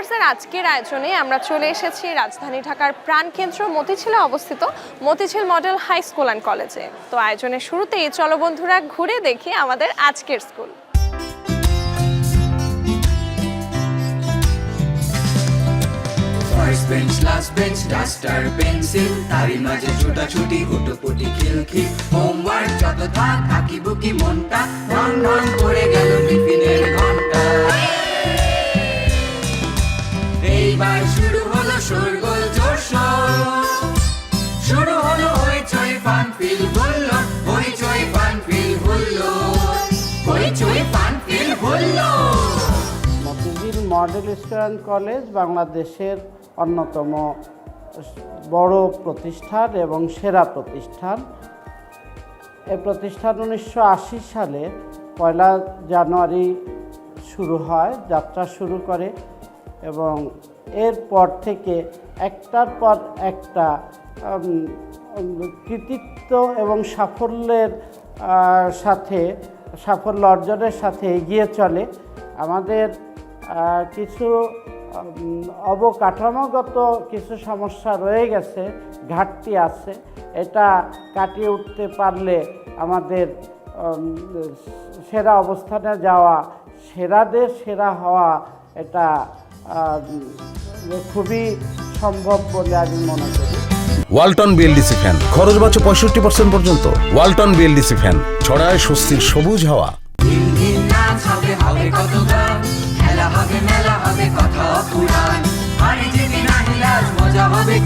আওয়ার্সের আজকের আয়োজনে আমরা চলে এসেছি রাজধানী ঢাকার প্রাণকেন্দ্র, মতিঝিলে অবস্থিত Motijheel model high school and কলেজে। তো আয়োজনের শুরুতেই চলো বন্ধুরা, ঘুরে দেখি আমাদের আজকের school. First bench last bench duster pencil তারই মাঝে ছোটাছুটি হুটোপুটি খিলখিল হোমওয়ার্ক যত থাক আঁকি বুকি মনটা ঢং ঢং করে গেল টিফিনের ঘণ্টা মডেল অ্যান্ড কলেজ বাংলাদেশের অন্যতম বড় প্রতিষ্ঠান এবং সেরা প্রতিষ্ঠান। এ প্রতিষ্ঠান উনিশশো আশি সালে পয়লা জানুয়ারি শুরু হয়, যাত্রা শুরু করে এবং এরপর থেকে একটার পর একটা কৃতিত্ব এবং সাফল্যের সাথে, সাফল্য অর্জনের সাথে এগিয়ে চলে। আমাদের কিছু অবকাঠামোগত কিছু সমস্যা রয়ে গেছে ঘাটতি আছে। এটা কাটিয়ে উঠতে পারলে আমাদের সেরা অবস্থানে যাওয়া সেরাদের সেরা হওয়া এটা খুবই সম্ভব বলে আমি মনে করি। Walton BLDC fan. খরচ বাঁচো পঁয়ষট্টি পার্সেন্ট পর্যন্ত। Walton BLDC fan. ছড়ায় স্বস্তির সবুজ হাওয়া। দিন দিন নাচ হবে, মেলা হবে, কথা হারি জিতি মজা হবে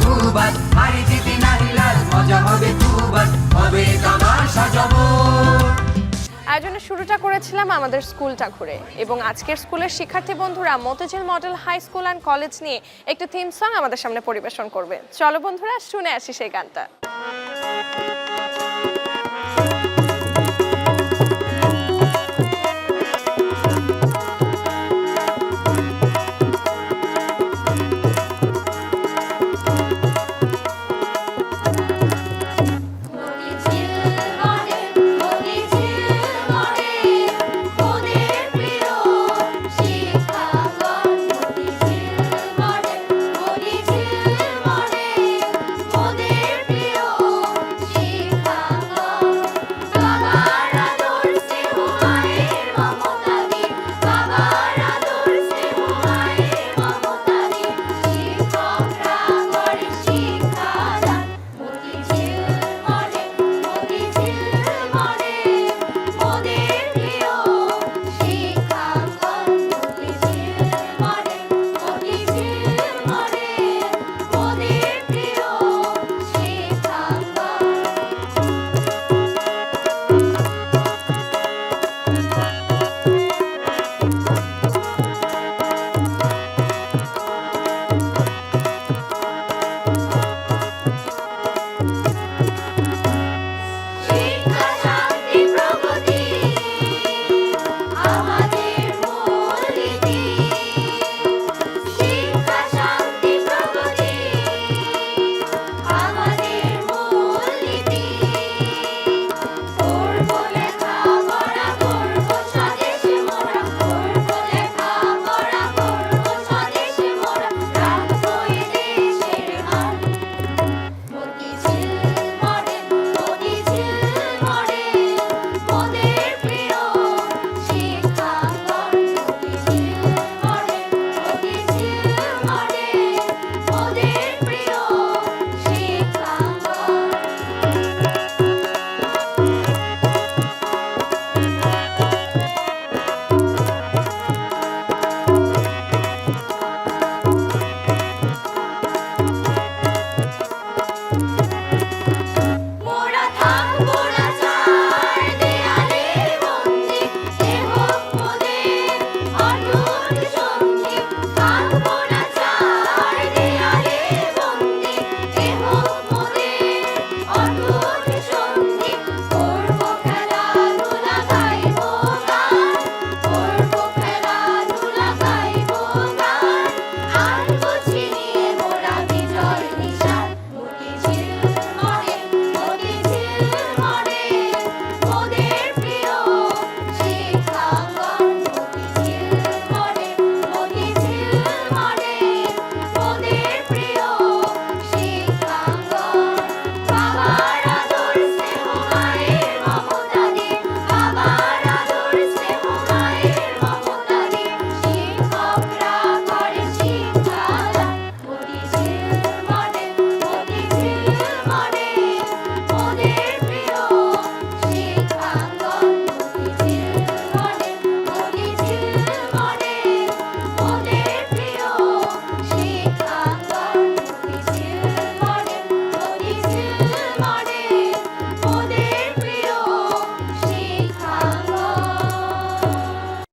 হারি জিতি মজা হবে হবে তামাশা আয়োজনের শুরুটা করেছিলাম আমাদের স্কুলটা ঘুরে। এবং আজকের স্কুলের শিক্ষার্থী বন্ধুরা Motijheel model high school and college নিয়ে একটি থিম সং আমাদের সামনে পরিবেশন করবে। চলো বন্ধুরা, শুনে আসি সেই গানটা।